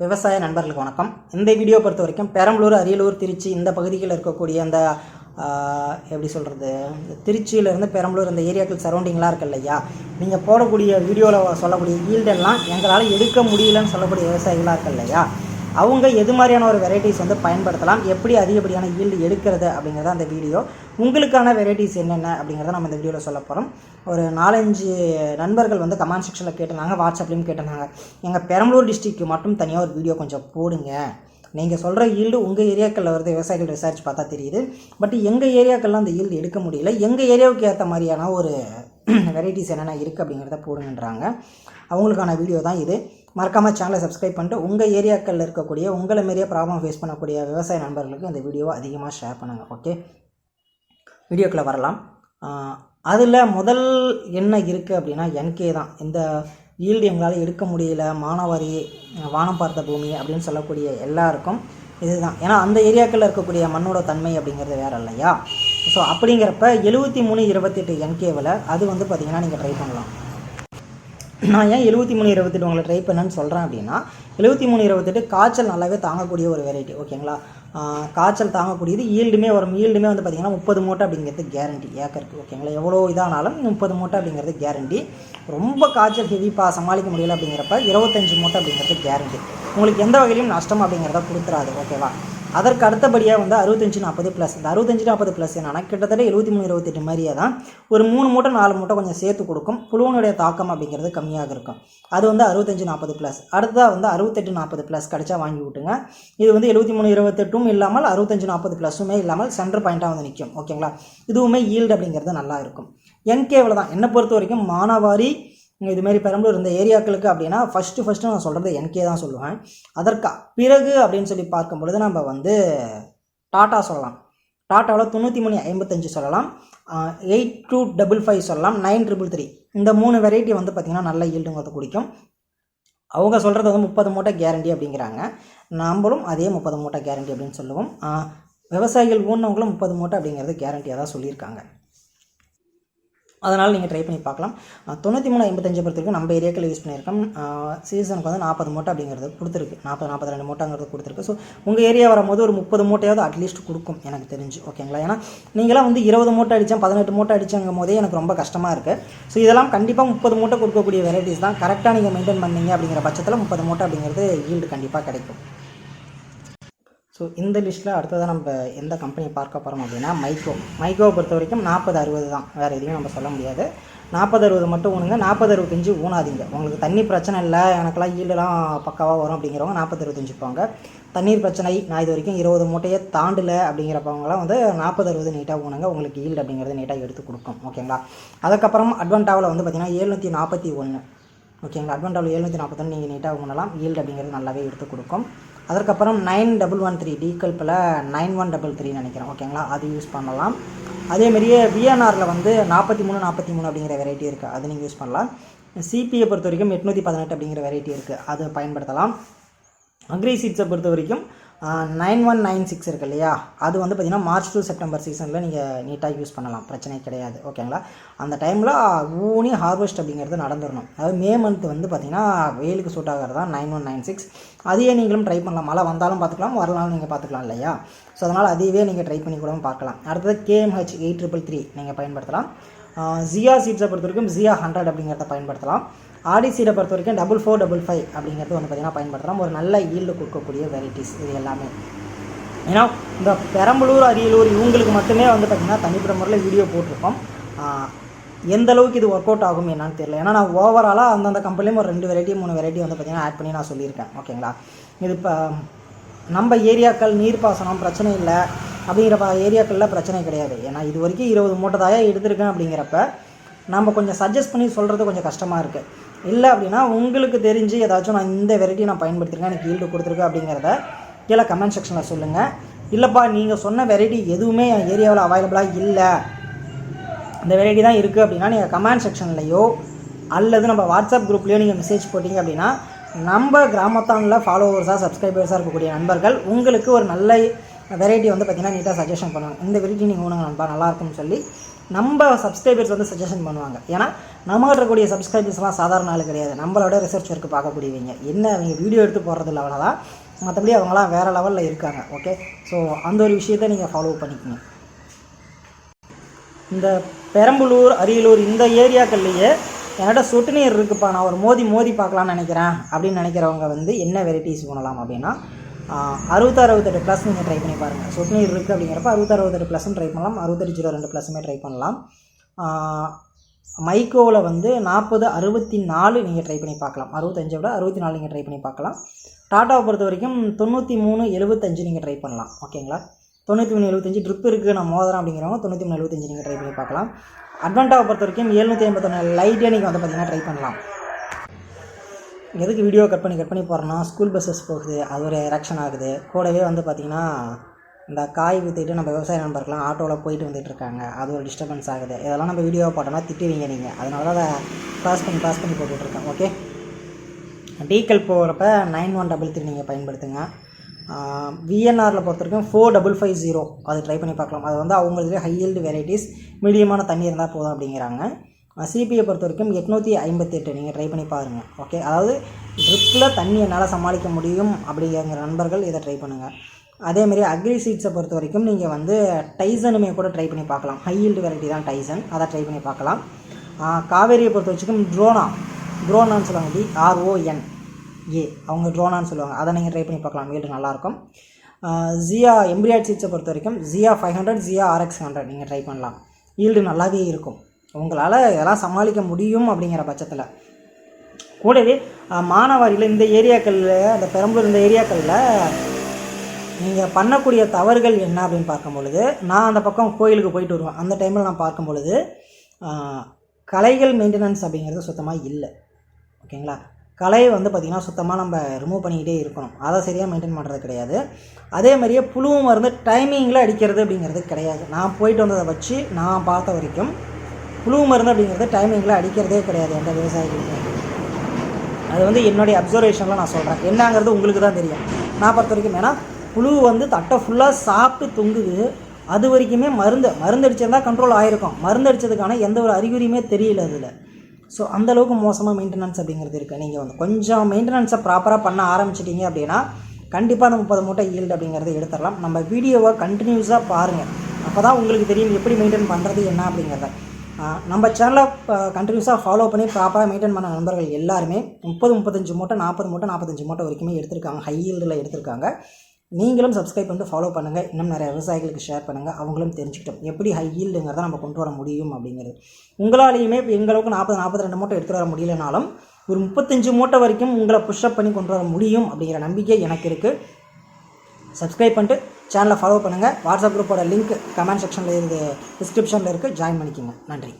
விவசாய நண்பர்களுக்கு வணக்கம். இந்த வீடியோ பொறுத்த வரைக்கும் பெரம்பலூர் அரியலூர் திருச்சி இந்த பகுதிகளில் இருக்கக்கூடிய அந்த எப்படி சொல்கிறது திருச்சியிலேருந்து பெரம்பலூர் இந்த ஏரியாக்கள் சரௌண்டிங்லாம் இருக்கு இல்லையா? நீங்கள் போடக்கூடிய வீடியோவில் சொல்லக்கூடிய ஈல்டெல்லாம் எங்களால் எடுக்க முடியலன்னு சொல்லக்கூடிய விவசாயிகளாக இருக்கு இல்லையா? அவங்க எது மாதிரியான ஒரு வெரைட்டிஸ் வந்து பயன்படுத்தலாம் எப்படி அதிகப்படியான ஈல்டு எடுக்கிறது அப்படிங்கிறத அந்த வீடியோ உங்களுக்கான வெரைட்டிஸ் என்னென்ன அப்படிங்கிறத நம்ம இந்த வீடியோவில் சொல்ல போகிறோம் ஒரு நாலஞ்சு நண்பர்கள் வந்து கமெண்ட் செக்ஷனில் கேட்டிருந்தாங்க வாட்ஸ்அப்லேயும் கேட்டிருந்தாங்க. எங்கள் பெரம்பலூர் டிஸ்ட்ரிக்கு மட்டும் தனியாக ஒரு வீடியோ கொஞ்சம் போடுங்க. நீங்கள் சொல்கிற ஈல்டு உங்கள் ஏரியாக்களில் வருது விவசாயிகள் ரிசர்ச் பார்த்தா தெரியுது. பட் எங்கள் ஏரியாக்கள்லாம் அந்த ஈல்டு எடுக்க முடியல. எங்கள் ஏரியாவுக்கு ஏற்ற மாதிரியான ஒரு வெரைட்டிஸ் என்னென்ன இருக்குது அப்படிங்கிறத போடுங்கன்றாங்க. அவங்களுக்கான வீடியோ தான் இது. மறக்காமல் சேனலை சப்ஸ்கிரைப் பண்ணிட்டு உங்கள் ஏரியாக்களில் இருக்கக்கூடிய உங்களை மாரியே ப்ராப்ளம் ஃபேஸ் பண்ணக்கூடிய விவசாய நண்பர்களுக்கு இந்த வீடியோவை அதிகமாக ஷேர் பண்ணுங்கள் ஓகே வீடியோக்குள்ளே வரலாம். அதில் முதல் என்ன இருக்குது அப்படின்னா என்கே தான். இந்த ஈல்டு எங்களால் எடுக்க முடியல மானாவாரி வானம் பார்த்த பூமி அப்படின்னு சொல்லக்கூடிய எல்லாருக்கும் இதுதான். ஏன்னா அந்த ஏரியாக்களில் இருக்கக்கூடிய மண்ணோட தன்மை அப்படிங்கிறது வேற இல்லையா? ஸோ அப்படிங்கிறப்ப எழுபத்தி மூணு இருபத்தெட்டு என்கேவில் அது வந்து பார்த்திங்கன்னா நீங்கள் ட்ரை பண்ணலாம். நான் ஏன் எழுபத்தி மூணு இருபத்தெட்டு உங்களை ட்ரை பண்ணேன்னு சொல்கிறேன் அப்படின்னா எழுபத்தி மூணு இருபத்தெட்டு காய்ச்சல் நல்லாவே தாங்கக்கூடிய ஒரு வெரைட்டி ஓகேங்களா காய்ச்சல் தாங்கக்கூடியது ஈல்டுமே வரும். ஈல்டுமே வந்து பார்த்திங்கன்னா முப்பது மூட்டை அப்படிங்கிறது கேரண்டி ஏக்கருக்கு ஓகேங்களா எவ்வளோ இதானாலும் முப்பது மூட்டை அப்படிங்கிறது கேரண்டி ரொம்ப காய்ச்சல் ஹெவிப்பாக சமாளிக்க முடியல அப்படிங்கிறப்ப இருபத்தஞ்சு மூட்டை அப்படிங்கிறது கேரண்டி உங்களுக்கு எந்த வகையிலும் நஷ்டம் அப்படிங்கிறத கொடுத்துறாது ஓகேவா அதற்கு அடுத்தபடியாக வந்து அறுபத்தஞ்சு நாற்பது ப்ளஸ் இந்த அறுபத்தஞ்சு நாற்பது ப்ளஸ் என்னன்னா கிட்டத்தட்ட எழுபத்தி மூணு இருபத்தெட்டு மாதிரியே தான் ஒரு மூணு மூட்டை நாலு மூட்டை கொஞ்சம் சேர்த்து கொடுக்கும். புழுவனுடைய தாக்கம் அப்படிங்கிறது கம்மியாக இருக்கும். அது வந்து அறுபத்தஞ்சு நாற்பது ப்ளஸ் அடுத்ததாக வந்து அறுபத்தெட்டு நாற்பது ப்ளஸ் கிடச்சா வாங்கி விட்டுங்க. இது வந்து எழுபத்தி மூணு இருபத்தெட்டும் இல்லாமல் அறுபத்தஞ்சு நாற்பது ப்ளஸுமே இல்லாமல் சென்டர் பாயிண்ட்டாக வந்து நிற்கும் ஓகேங்களா? இதுவுமே ஈல்டு அப்படிங்கிறது நல்லா இருக்கும். என்கேவில் தான். என்னை பொறுத்த வரைக்கும் மானாவாரி இதுமாரி பெரம்பலூர் இந்த ஏரியாக்களுக்கு அப்படின்னா ஃபஸ்ட்டு ஃபஸ்ட்டு நான் சொல்கிறது என்கே தான் சொல்லுவேன். அதற்கு பிறகு அப்படின்னு சொல்லி பார்க்கும் பொழுது நம்ம வந்து டாட்டா சொல்லலாம். டாட்டாவில் தொண்ணூற்றி மூணு ஐம்பத்தஞ்சு சொல்லலாம். எயிட் டூ டபுள் ஃபைவ் சொல்லலாம். நைன் ட்ரிபிள் த்ரீ இந்த மூணு வெரைட்டி வந்து பார்த்திங்கன்னா நல்ல ஈல்டுங்கிறது குடிக்கும் அவங்க சொல்கிறது வந்து முப்பது மூட்டை கேரண்டி அப்படிங்கிறாங்க. நம்மளும் அதே முப்பது மூட்டை கேரண்டி அப்படின்னு சொல்லுவோம். விவசாயிகள் ஊனவங்களும் முப்பது மூட்டை அப்படிங்கிறது கேரண்டியாக தான் சொல்லியிருக்காங்க. அதனால் நீங்கள் ட்ரை பண்ணி பார்க்கலாம். தொண்ணூற்றி மூணு ஐம்பத்தஞ்சு பொறுத்தவரைக்கும் நம்ம ஏரியாக்கள் யூஸ் பண்ணியிருக்கோம். சீசனுக்கு வந்து நாற்பது மூட்டை அப்படிங்கிறது கொடுத்துருக்கு. நாற்பது நாற்பது ரெண்டு மூட்டைங்கிறது கொடுத்துருக்கு. ஸோ உங்கள் ஏரியா வரும்போது ஒரு முப்பது மூட்டையாவது அட்லீஸ்ட் கொடுக்கும் எனக்கு தெரிஞ்சு. ஓகேங்களா ஏன்னா நீங்களாம் வந்து இருபது மூட்டை அடித்தேன் பதினெட்டு மூட்டை அடிச்சங்கும் போதே எனக்கு ரொம்ப கஷ்டமாக இருக்குது ஸோ இதெல்லாம் கண்டிப்பாக முப்பது மூட்டை கொடுக்கக்கூடிய வெரைட்டிஸ் தான். கரெக்டாக நீங்கள் மெயின்டைன் பண்ணீங்க அப்படிங்கிற பட்சத்தில் முப்பது மூட்டை அப்படிங்கிறது ஈல்டு கண்டிப்பாக கிடைக்கும். ஸோ இந்த லிஸ்ட்டில் அடுத்ததாக நம்ம எந்த கம்பெனியை பார்க்க போகிறோம் அப்படின்னா மைக்ரோ மைக்ரோவை பொறுத்த வரைக்கும் நாற்பது அறுபது தான். வேறு எதுவும் நம்ம சொல்ல முடியாது. நாற்பது அறுபது மட்டும் ஊனுங்க நாற்பது அறுபத்தஞ்சு ஊனாதீங்க. உங்களுக்கு தண்ணி பிரச்சனை இல்லை எனக்கெல்லாம் ஈல்டெல்லாம் பக்காவாக வரும் அப்படிங்கிறவங்க நாற்பது அறுபத்தஞ்சு போங்க. தண்ணீர் பிரச்சனை நான் இது வரைக்கும் இருபது மூட்டையே தாண்டல அப்படிங்கிறப்பவங்களாம் வந்து நாற்பது அறுபது நீட்டாக ஊனுங்க. உங்களுக்கு ஈல்டு அப்படிங்கிறது நீட்டாக எடுத்து கொடுக்கும். ஓகேங்களா? அதுக்கப்புறம் அட்வான்டாவில் வந்து பார்த்திங்கன்னா எழுநூற்றி நாற்பத்தி ஒன்று ஓகேங்களா? அட்வான்டாவில் எழுநூற்றி நாற்பத்தொன்று நீங்கள் நீட்டாக ஊனலாம். ஈல்டு அப்படிங்கிறது நல்லாவே எடுத்து கொடுக்கும். அதற்கப்புறம் நைன் டபுள் ஒன் த்ரீ டீகல்பில் நைன் ஒன் டபுள் த்ரீ நினைக்கிறேன். ஓகேங்களா அது யூஸ் பண்ணலாம். அதேமாரியே விஎன்ஆரில் வந்து நாற்பத்தி மூணு நாற்பத்தி மூணு அப்படிங்கிற வெரைட்டி இருக்குது அது நீங்கள் யூஸ் பண்ணலாம். சிபியை பொறுத்த வரைக்கும் எட்நூற்றி பதினெட்டு அப்படிங்கிற வெரைட்டி இருக்குது அதை பயன்படுத்தலாம். அக்ரி சீட்ஸை பொறுத்த வரைக்கும் நைன் ஒன் நைன் சிக்ஸ் இருக்கு இல்லையா? அது வந்து பார்த்திங்கன்னா மார்ச் டு செப்டம்பர் சீசனில் நீங்கள் நீட்டாக யூஸ் பண்ணலாம். பிரச்சனை கிடையாது. ஓகேங்களா அந்த டைமில் ஊனி ஹார்வெஸ்ட் அப்படிங்கிறது நடந்துடணும் அதாவது மே மந்த் வந்து பார்த்திங்கன்னா வெயிலுக்கு சூட் ஆகிறது தான் நைன் ஒன் நைன் சிக்ஸ். அதையே நீங்களும் ட்ரை பண்ணலாம். மழை வந்தாலும் பார்த்துக்கலாம். வரலாலும் நீங்கள் பார்த்துக்கலாம் இல்லையா? ஸோ அதனால் அதையவே நீங்கள் ட்ரை பண்ணி கூட பார்க்கலாம். அடுத்தது கேஎம்ஹெச் எயிட் ட்ரிபிள் த்ரீ நீங்கள் பயன்படுத்தலாம். ஜியா சீட்ஸை பொறுத்த வரைக்கும் ஜியா ஹண்ட்ரட் அப்படிங்கிறத பயன்படுத்தலாம். ஆடி சீடை பொறுத்த வரைக்கும் டபுள் ஃபோர் டபுள் ஃபைவ் அப்படிங்கிறது வந்து பார்த்திங்கன்னா பயன்படுத்துகிறோம் ஒரு நல்ல ஈல்டு கொடுக்கக்கூடிய வெரைட்டிஸ் இது எல்லாமே. ஏன்னா இந்த பெரம்பலூர் அரியலூர் இவங்களுக்கு மட்டுமே வந்து பார்த்திங்கன்னா தனிப்பட்ட முறையில் வீடியோ போட்டிருக்கோம் எந்த அளவுக்கு இது ஒர்க் அவுட் ஆகும் என்னன்னு தெரியல. ஏன்னா நான் ஓவராலாக அந்தந்த கம்பெனிலையும் ஒரு ரெண்டு வெரைட்டி மூணு வெரைட்டி வந்து பார்த்திங்கன்னா ஆட் பண்ணி நான் சொல்லியிருக்கேன். ஓகேங்களா இது இப்போ நம்ம ஏரியாக்கள் நீர்ப்பாசனம் பிரச்சனை இல்லை அப்படிங்கிற ப- ஏரியாக்களில் பிரச்சனை கிடையாது. ஏன்னா இது வரைக்கும் இருபது மூட்டை தாயாக எடுத்திருக்கேன் அப்படிங்கிறப்ப நம்ம கொஞ்சம் சஜஸ்ட் பண்ணி சொல்கிறது கொஞ்சம் கஷ்டமாக இருக்குது இல்லை அப்படின்னா உங்களுக்கு தெரிஞ்சு ஏதாச்சும் நான் இந்த வெரைட்டி நான் பயன்படுத்திருக்கேன் எனக்கு ஈல்டு கொடுத்துருக்கேன் அப்படிங்கிறத கீழே கமெண்ட் செக்ஷனில் சொல்லுங்கள் இல்லைப்பா நீங்கள் சொன்ன வெரைட்டி எதுவுமே என் ஏரியாவில் அவைலபிளாக இல்லை. இந்த வெரைட்டி தான் இருக்குது அப்படின்னா நீங்கள் கமெண்ட் செக்ஷன்லையோ அல்லது நம்ம வாட்ஸ்அப் குரூப்லேயோ நீங்கள் மெசேஜ் போட்டிங்க அப்படின்னா நம்ம கிராமத்தானில் ஃபாலோவர்ஸாக சப்ஸ்கிரைபர்ஸாக இருக்கக்கூடிய நண்பர்கள் உங்களுக்கு ஒரு நல்ல வெரைட்டி வந்து பார்த்திங்கன்னா நீட்டாக சஜஷன் பண்ணுவாங்க இந்த வெரைட்டி நீங்கள் உணவு நண்பா நல்லா இருக்கும்னு சொல்லி நம்ம சப்ஸ்கிரைபர்ஸ் வந்து சஜஷன் பண்ணுவாங்க. ஏன்னா நம்ம இருக்கக்கூடிய சப்ஸ்கிரைபர்ஸ்லாம் சாதாரண ஆள் கிடையாது. நம்மளோட ரிசர்ச் ஒர்க்கு பார்க்கக்கூடியவங்க. என்ன அவங்க வீடியோ எடுத்து போடுறது லெவலில் தான் மற்றபடி அவங்களாம் வேறு லெவலில் இருக்காங்க ஓகே ஸோ அந்த ஒரு விஷயத்தை நீங்கள் ஃபாலோ பண்ணிக்கணும் இந்த பெரம்பலூர் அரியலூர் இந்த ஏரியாக்கள்லேயே என்கிட்ட சொட்டு நீர் இருக்குப்பா நான் ஒரு மோதி மோதி பார்க்கலான்னு நினைக்கிறேன் அப்படின்னு நினைக்கிறவங்க வந்து என்ன வெரைட்டிஸ் பண்ணலாம் அப்படின்னா அறுபத்தாறு அறுபத்தெட்டு ப்ளஸ் நீங்கள் ட்ரை பண்ணி பாருங்கள் சொட்டு நீர் இருக்குது அப்படிங்கிறப்ப அறுபத்தாறு அறுபத்தெட்டு ப்ளஸ்ஸும் ட்ரை பண்ணலாம். அறுபத்தெட்டு ஜீரோ ரெண்டு ப்ளஸுமே ட்ரை பண்ணலாம். மைக்கோவில் வந்து நாற்பது அறுபத்தி நாலு நீங்கள் ட்ரை பண்ணி பார்க்கலாம். அறுபத்தஞ்சை விட அறுபத்தி நாலு நீங்கள் ட்ரை பண்ணி பார்க்கலாம். டாட்டாவை பொறுத்த வரைக்கும் தொண்ணூற்றி மூணு எழுபத்தஞ்சு நீங்கள் ட்ரை பண்ணலாம். ஓகேங்களா தொண்ணூற்றி மூணு எழுபத்தஞ்சு ட்ரிப் இருக்குது நான் மோதிரம் அப்படிங்கிறவங்க தொண்ணூற்றி மூணு எழுபத்தஞ்சு நீங்கள் ட்ரை பண்ணி பார்க்கலாம். அட்வான்டாவை பொறுத்த வரைக்கும் எழுநூற்றி ஐம்பத்தொன்று லைட்டே நீங்கள் வந்து பார்த்தீங்கன்னா ட்ரை பண்ணலாம். எதுக்கு வீடியோ கட் பண்ணி கட் பண்ணி போகிறோன்னா ஸ்கூல் பஸ்ஸஸ் போகுது அது ஒரு எரக்ஷன் ஆகுது. கூடவே வந்து பார்த்திங்கன்னா இந்த காய் விற்றுட்டு நம்ம விவசாய நண்பர்கள்லாம் ஆட்டோவில் போயிட்டு வந்துட்டு இருக்காங்க. அது ஒரு டிஸ்டர்பன்ஸ் ஆகுது. இதெல்லாம் நம்ம வீடியோ போட்டோம்னா திட்டுவீங்க நீங்கள் அதனால தான் அதை க்ராஸ் பண்ணி க்ராஸ் பண்ணி போட்டுட்ருக்கேன் ஓகே டீக்கல் போகிறப்ப நைன் ஒன் டபுள் த்ரீ நீங்கள் பயன்படுத்துங்க. விஎன்ஆரில் பொறுத்த வரைக்கும் ஃபோர் டபுள் ஃபைவ் ஜீரோ அது ட்ரை பண்ணி பார்க்கலாம். அது வந்து அவங்களுக்கு ஹை வெரைட்டிஸ் மீடியமான தண்ணி இருந்தால் போதும் அப்படிங்கிறாங்க. சிபியை பொறுத்த வரைக்கும் எட்நூற்றி ஐம்பத்தெட்டு. நீங்கள் ட்ரை பண்ணி பாருங்கள் ஓகே அதாவது ட்ரிப்பில் தண்ணி என்னால் சமாளிக்க முடியும் அப்படிங்கிற நண்பர்கள் இதை ட்ரை பண்ணுங்கள் அதேமாரி அக்ரி சீட்ஸை பொறுத்த வரைக்கும் நீங்கள் வந்து டைசனுமே கூட ட்ரை பண்ணி பார்க்கலாம். ஹை yield வெரைட்டி தான் டைசன். அதை ட்ரை பண்ணி பார்க்கலாம். காவேரியை பொறுத்த வரைக்கும் ட்ரோனா ட்ரோனான்னு சொல்லுவாங்க. டி ஆர்ஓஎன் ஏ அவங்க ட்ரோனான்னு சொல்லுவாங்க. அதை நீங்கள் ட்ரை பண்ணி பார்க்கலாம். வீடு நல்லாயிருக்கும். ஜியா எம்பிரியாட் சீட்ஸை பொறுத்த வரைக்கும் ஜியா ஃபைவ் ஹண்ட்ரட் ஜியா ஆர்எக்ஸ் ஹண்ட்ரட் நீங்கள் ட்ரை பண்ணலாம். ஈல்டு நல்லாவே இருக்கும். உங்களால் இதெல்லாம் சமாளிக்க முடியும் அப்படிங்கிற பட்சத்தில். கூடவே மானவாரியில் மானாவாரியில் இந்த ஏரியாக்களில் அந்த பெரம்பலூர் இந்த ஏரியாக்களில் நீங்கள் பண்ணக்கூடிய தவறுகள் என்ன அப்படின்னு பார்க்கும் பொழுது நான் அந்த பக்கம் கோயிலுக்கு போயிட்டு வருவேன். அந்த டைமில் நான் பார்க்கும் பொழுது கலைகள் மெயின்டெனன்ஸ் அப்படிங்கிறது சுத்தமாக இல்லை. ஓகேங்களா? கலையை வந்து பார்த்திங்கன்னா சுத்தமாக நம்ம ரிமூவ் பண்ணிக்கிட்டே இருக்கணும். அதை சரியாக மெயின்டைன் பண்ணுறது கிடையாது. அதே மாதிரியே புழுவும் மருந்து டைமிங்கில் அடிக்கிறது அப்படிங்கிறது கிடையாது. நான் போயிட்டு வந்ததை வச்சு நான் பார்த்த வரைக்கும் புழு மருந்து அப்படிங்கிறது டைமிங்கில் அடிக்கிறதே கிடையாது எந்த விவசாயிகளுமே அது வந்து என்னுடைய அப்சர்வேஷனில் நான் சொல்கிறேன் என்னங்கிறது உங்களுக்கு தான் தெரியும். நான் பொறுத்த வரைக்கும் ஏன்னா புழு வந்து தட்டை ஃபுல்லாக சாப்பிட்டு தொங்குது. அது வரைக்குமே மருந்து மருந்து அடிச்சிருந்தா கண்ட்ரோல் ஆகிருக்கும் மருந்து அடித்ததுக்கான எந்த ஒரு அறிகுறியுமே தெரியல அதில். ஸோ அந்தளவுக்கு மோசமாக மெயின்டெனன்ஸ் அப்படிங்கிறது இருக்குது நீங்கள் வந்து கொஞ்சம் மெயின்டெனன்ஸை ப்ராப்பராக பண்ண ஆரம்பிச்சிட்டிங்க அப்படின்னா கண்டிப்பாக அந்த முப்பது மூட்டை ஈல்டு அப்படிங்கிறத எடுத்துடலாம். நம்ம வீடியோவை கண்டினியூஸாக பாருங்கள் அப்போ தான் உங்களுக்கு தெரியும் எப்படி மெயின்டைன் பண்ணுறது என்ன அப்படிங்கிறத. நம்ம சேனலை கண்டினியூஸாக ஃபாலோ பண்ணி ப்ராப்பராக மெயின்டைன் பண்ண நண்பர்கள் எல்லாருமே முப்பது முப்பத்தஞ்சு மூட்டை நாற்பது மூட்டை நாற்பத்தஞ்சு மூட்டை வரைக்குமே எடுத்திருக்காங்க. ஹை ஈல்டில் எடுத்திருக்காங்க. நீங்களும் சப்ஸ்கிரைப் பண்ணிட்டு ஃபாலோ பண்ணுங்கள் இன்னும் நிறைய விவசாயிகளுக்கு ஷேர் பண்ணுங்கள் அவங்களும் தெரிஞ்சுக்கிட்டோம். எப்படி ஹை ஈல்டுங்கிறத நம்ம கொண்டு வர முடியும் அப்படிங்கிறது. உங்களாலேயுமே எங்களுக்கு நாற்பது நாற்பத்தி ரெண்டு மூட்டை எடுத்துகிட்டு வர முடியலனாலும் ஒரு முப்பத்தஞ்சு மூட்டை வரைக்கும் உங்களை புஷ்அப் பண்ணி கொண்டு வர முடியும் அப்படிங்கிற நம்பிக்கை எனக்கு இருக்குது சப்ஸ்கிரைப் பண்ணிட்டு சேனலை ஃபாலோ பண்ணுங்கள் வாட்ஸ்அப் குரூப்போட லிங்க் கமெண்ட் செக்ஷனில் இருக்குது டிஸ்கிரிப்ஷனில் இருக்குது ஜாயின் பண்ணிக்கோங்க. நன்றி.